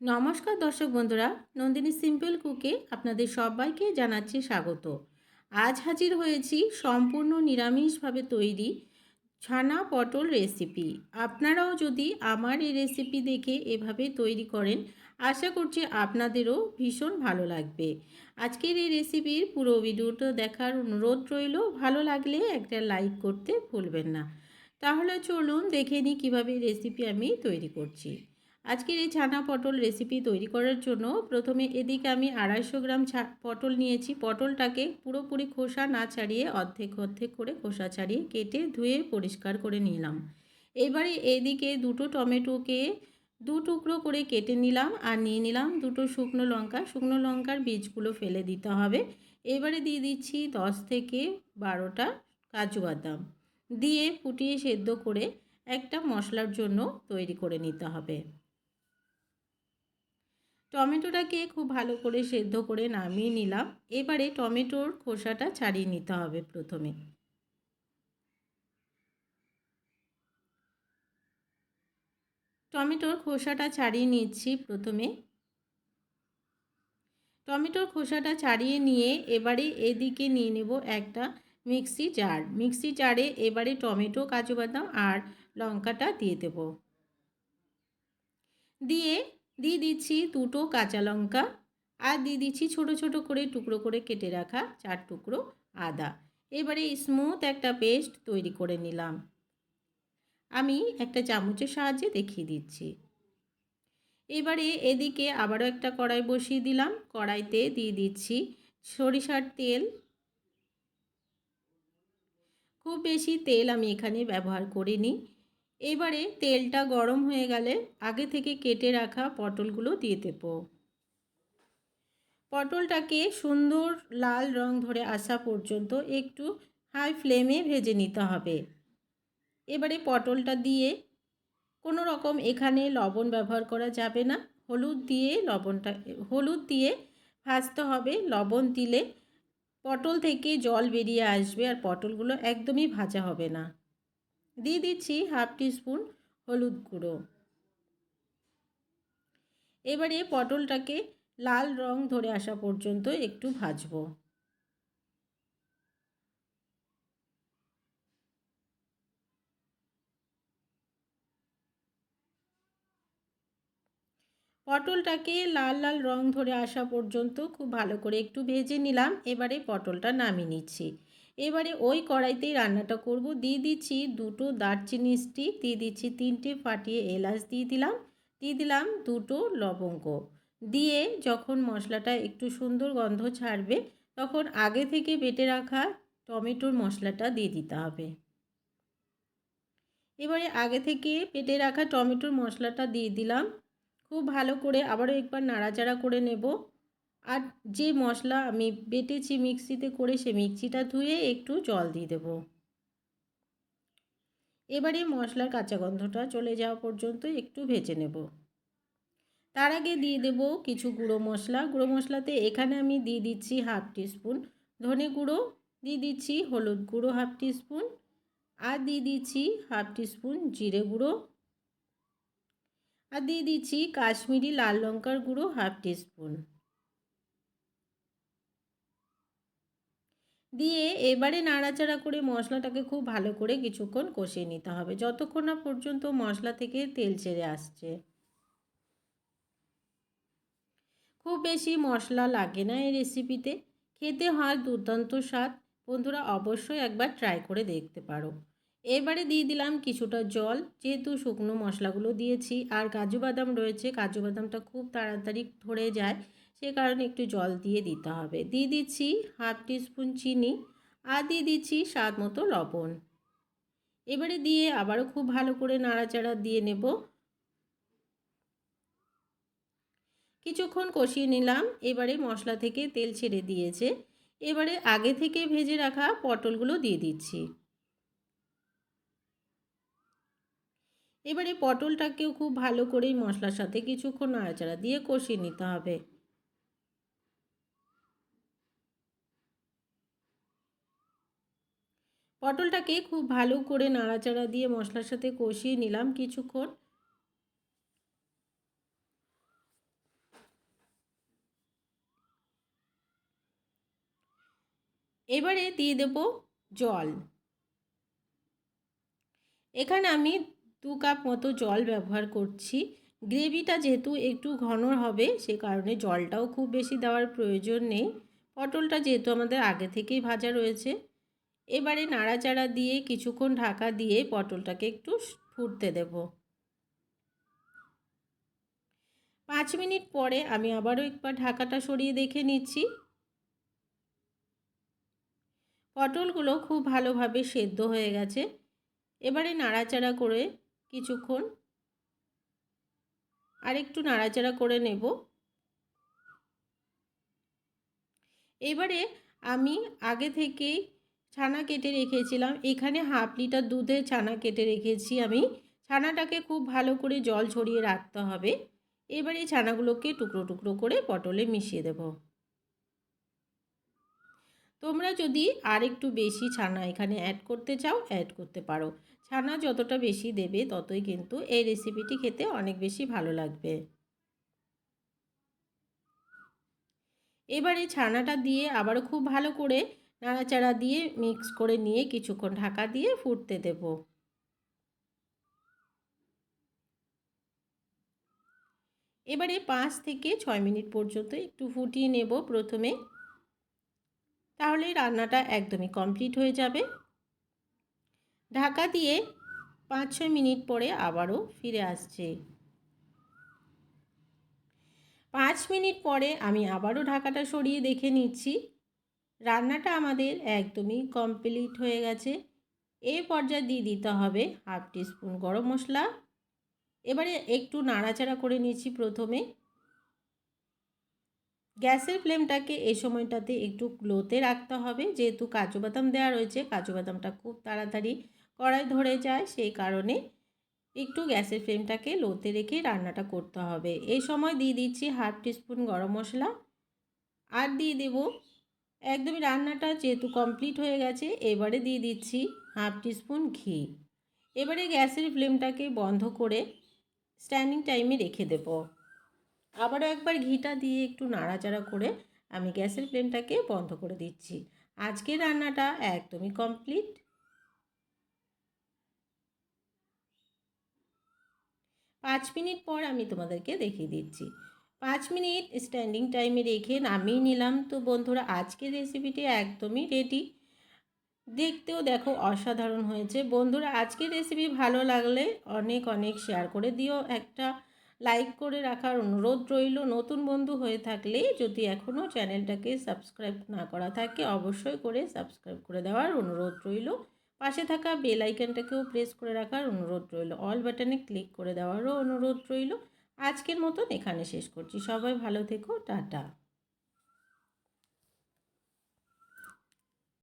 নমস্কার দর্শক বন্ধুরা, নন্দিনী সিম্পল কুকে আপনাদের সবাইকে জানাচ্ছি স্বাগত। আজ হাজির হয়েছি সম্পূর্ণ নিরামিষভাবে তৈরি ছানা পটল রেসিপি আপনারাও যদি আমার এই রেসিপি দেখে এভাবে তৈরি করেন, আশা করছি আপনাদেরও ভীষণ ভালো লাগবে। আজকের এই রেসিপির পুরো ভিডিওটা দেখার অনুরোধ রইল, ভালো লাগলে একটা লাইক করতে ভুলবেন না। তাহলে চলুন দেখে নিই কীভাবে রেসিপি আমি তৈরি করছি। আজকের এই ছানা পটল রেসিপি তৈরি করার জন্য প্রথমে এদিকে আমি আড়াইশো গ্রাম পটল নিয়েছি। পটলটাকে পুরোপুরি খোসা না ছাড়িয়ে অর্ধেক অর্ধেক করে খোসা ছাড়িয়ে কেটে ধুয়ে পরিষ্কার করে নিলাম। এবারে এদিকে দুটো টমেটোকে দু টুকরো করে কেটে নিলাম আর নিয়ে নিলাম দুটো শুকনো লঙ্কা। শুকনো লঙ্কার বীজগুলো ফেলে দিতে হবে। এবারে দিয়ে দিচ্ছি দশ থেকে বারোটা কাজু বাদাম। দিয়ে ফুটিয়ে সেদ্ধ করে একটা মশলার জন্য তৈরি করে নিতে হবে। টমেটোটাকে খুব ভালো করে সেদ্ধ করে নামিয়ে নিলাম। এবারে টমেটোর খোসাটা ছাড়িয়ে নিতে হবে প্রথমে। টমেটোর খোসাটা ছাড়িয়ে নিচ্ছি প্রথমে। টমেটোর খোসাটা ছাড়িয়ে নিয়ে এবারে এদিকে নিয়ে নেব একটা মিক্সি জার। মিক্সি জারে এবারে টমেটো, কাজু বাদাম আর লঙ্কাটা দিয়ে দেব। দিয়ে দিয়ে দিচ্ছি দুটো কাঁচা লঙ্কা আর দিয়ে দিচ্ছি ছোট ছোট করে টুকরো করে কেটে রাখা চার টুকরো আদা। এবারে স্মুথ একটা পেস্ট তৈরি করে নিলাম। আমি একটা চামচের সাহায্যে দেখিয়ে দিচ্ছি। এবারে এদিকে আবারও একটা কড়াই বসিয়ে দিলাম। কড়াইতে দিয়ে দিচ্ছি সরিষার তেল। খুব বেশি তেল আমি এখানে ব্যবহার করিনি। এবারে তেলটা গরম হয়ে গেলে আগে থেকে কেটে রাখা পটলগুলো দিয়ে দেব। পটলটাকে সুন্দর লাল রং ধরে আসা পর্যন্ত একটু হাই ফ্লেমে ভেজে নিতে হবে। এবারে পটলটা দিয়ে কোনো রকম এখানে লবণ ব্যবহার করা যাবে না। হলুদ দিয়ে লবণটা, হলুদ দিয়ে ভাজতে হবে। লবণ দিলে পটল থেকে জল বেরিয়ে আসবে আর পটলগুলো একদমই ভাজা হবে না। দিয়ে দিচ্ছি হাফ টিস্পুন হলুদ গুঁড়ো। এবারে পটলটাকে লাল রং ধরে আসা পর্যন্ত একটু ভাজবো। পটলটাকে লাল লাল রং ধরে আসা পর্যন্ত খুব ভালো করে একটু ভেজে নিলাম। এবারে পটলটা নামিয়ে নিচ্ছি। এবারে ওই কড়াইতেই রান্নাটা করব। দিয়ে দিচ্ছি দুটো দারচিনি স্টিক, দিয়ে দিচ্ছি তিনটে ফাটিয়ে এলাচ দিয়ে দিলাম। দিয়ে দিলাম দুটো লবঙ্গ। দিয়ে যখন মশলাটা একটু সুন্দর গন্ধ ছাড়বে, তখন আগে থেকে বেটে রাখা টমেটোর মশলাটা দিয়ে দিতে হবে। এবারে আগে থেকে পেটে রাখা টমেটোর মশলাটা দিয়ে দিলাম। খুব ভালো করে আবারও একবার নাড়াচাড়া করে নেব। আর যে মশলা আমি বেটেছি মিক্সিতে করে সে মিক্সিটা ধুয়ে একটু জল দিয়ে দেব। এবারে মশলার কাঁচা গন্ধটা চলে যাওয়া পর্যন্ত একটু ভেজে নেব। তার আগে দিয়ে দেব কিছু গুঁড়ো মশলা। গুঁড়ো মশলাতে এখানে আমি দিয়ে দিচ্ছি হাফ টিস্পুন ধনে গুঁড়ো, দিয়ে দিচ্ছি হলুদ গুঁড়ো হাফ টিস্পুন, আর দিয়ে দিচ্ছি হাফ টিস্পুন জিরে গুঁড়ো, আর দিয়ে দিচ্ছি কাশ্মীরি লাল লঙ্কার গুঁড়ো হাফ টিস্পুন। দিয়ে এবারে নাড়াচাড়া করে মশলাটাকে খুব ভালো করে কিছুক্ষণ কষিয়ে নিতে হবে। যতক্ষণ না পর্যন্ত মশলা থেকে তেল ছেড়ে আসছে। খুব বেশি মশলা লাগে না এই রেসিপিতে খেতে হয় দুর্দান্ত স্বাদ। বন্ধুরা, অবশ্যই একবার ট্রাই করে দেখতে পারো। এবারে দিয়ে দিলাম কিছুটা জল। যেহেতু শুকনো মশলাগুলো দিয়েছি, আর কাজু বাদাম রয়েছে, কাজু বাদামটা খুব তাড়াতাড়ি ধরে যায়। সে কারণে একটু জল দিয়ে দিতে হবে। দিয়ে দিচ্ছি হাফ টিস্পুন চিনি আর দিয়ে দিচ্ছি স্বাদ মতো লবণ। এবারে দিয়ে আবারও খুব ভালো করে নাড়াচাড়া দিয়ে নেব। কিছুক্ষণ কষিয়ে নিলাম। এবারে মশলা থেকে তেল ছেড়ে দিয়েছে। এবারে আগে থেকে ভেজে রাখা পটলগুলো দিয়ে দিচ্ছি। এবারে পটলটাকেও খুব ভালো করে মশলার সাথে কিছুক্ষণ নাড়াচাড়া দিয়ে কষিয়ে নিতে হবে। পটলটাকে খুব ভালো করে নাড়াচাড়া দিয়ে মশলার সাথে কষিয়ে নিলাম কিছুক্ষণ। এবারে দিয়ে দেব জল। এখানে আমি দু কাপ মতো জল ব্যবহার করছি। গ্রেভিটা যেহেতু একটু ঘন হবে, সে কারণে জলটাও খুব বেশি দেওয়ার প্রয়োজন নেই। পটলটা যেহেতু আমাদের আগে থেকেই ভাজা রয়েছে এবারে নাড়াচাড়া দিয়ে কিছুক্ষণ ঢাকা দিয়ে পটলটাকে একটু ফুটতে দেব। পাঁচ মিনিট পরে আমি আবারও একবার ঢাকাটা সরিয়ে দেখে নিচ্ছি। পটলগুলো খুব ভালোভাবে সেদ্ধ হয়ে গেছে। এবারে নাড়াচাড়া করে কিছুক্ষণ আর একটু নাড়াচাড়া করে নেব। এবারে আমি আগে থেকেই ছানা কেটে রেখেছিলাম। এখানে হাফ লিটার দুধে ছানা কেটে রেখেছি আমি। ছানাটাকে খুব ভালো করে জল ছড়িয়ে রাখতে হবে। এবারে ছানাগুলোকে টুকরো টুকরো করে পটলে মিশিয়ে দেব। তোমরা যদি আর একটু বেশি ছানা এখানে অ্যাড করতে চাও অ্যাড করতে পারো। ছানা যতটা বেশি দেবে, ততই কিন্তু এই রেসিপিটি খেতে অনেক বেশি ভালো লাগবে। এবারে ছানাটা দিয়ে আবারও খুব ভালো করে নাড়াচাড়া দিয়ে মিক্স করে নিয়ে কিছুক্ষণ ঢাকা দিয়ে ফুটতে দেব। এবারে পাঁচ থেকে ছয় মিনিট পর্যন্ত একটু ফুটিয়ে নেব প্রথমে। তাহলে রান্নাটা একদমই কমপ্লিট হয়ে যাবে। ঢাকা দিয়ে পাঁচ ছয় মিনিট পরে আবারও ফিরে আসছে। পাঁচ মিনিট পরে আমি আবারও ঢাকাটা সরিয়ে দেখে নিচ্ছি। রান্নাটা আমাদের একদমই কমপ্লিট হয়ে গেছে। এই পর্যায়ে দিয়ে দিতে হবে হাফ টিস্পুন গরম মশলা। এবারে একটু নাড়াচাড়া করে নিয়েছি প্রথমে। গ্যাসের ফ্লেমটাকে এই সময়টাতে একটু লোতে রাখতে হবে। যেহেতু কাজু বাদাম দেওয়া রয়েছে, কাজু বাদামটা খুব তাড়াতাড়ি কড়াই ধরে যায়, সেই কারণে একটু গ্যাসের ফ্লেমটাকে লোতে রেখে রান্নাটা করতে হবে। এই সময় দিয়ে দিচ্ছি হাফ টিস্পুন গরম মশলা। আর দিয়ে দেব একদমই রান্নাটা যেহেতু কমপ্লিট হয়ে গেছে, এবারে দিয়ে দিচ্ছি হাফ টিস্পুন ঘি। এবারে গ্যাসের ফ্লেমটাকে বন্ধ করে স্ট্যান্ডিং টাইমে রেখে দেব। আবারও একবার ঘিটা দিয়ে একটু নাড়াচাড়া করে আমি গ্যাসের ফ্লেমটাকে বন্ধ করে দিচ্ছি। আজকের রান্নাটা একদমই কমপ্লিট পাঁচ মিনিট পর আমি তোমাদেরকে দেখিয়ে দিচ্ছি। পাঁচ মিনিট স্ট্যান্ডিং টাইমে রেখে নামিয়ে নিলাম। তো বন্ধুরা, আজকের রেসিপিটি একদমই রেডি দেখতেও দেখো অসাধারণ হয়েছে। বন্ধুরা, আজকের রেসিপি ভালো লাগলে অনেক অনেক শেয়ার করে দিও। একটা লাইক করে রাখার অনুরোধ রইল। নতুন বন্ধু হয়ে থাকলে যদি এখনও চ্যানেলটাকে সাবস্ক্রাইব না করা থাকে, অবশ্যই করে সাবস্ক্রাইব করে দেওয়ার অনুরোধ রইল। পাশে থাকা বেল আইকনটাকেও প্রেস করে রাখার অনুরোধ রইল। অল বাটনে ক্লিক করে দেওয়ারও অনুরোধ রইল। আজকের মতন এখানে শেষ করছি। সবাই ভালো থেকো টাটা।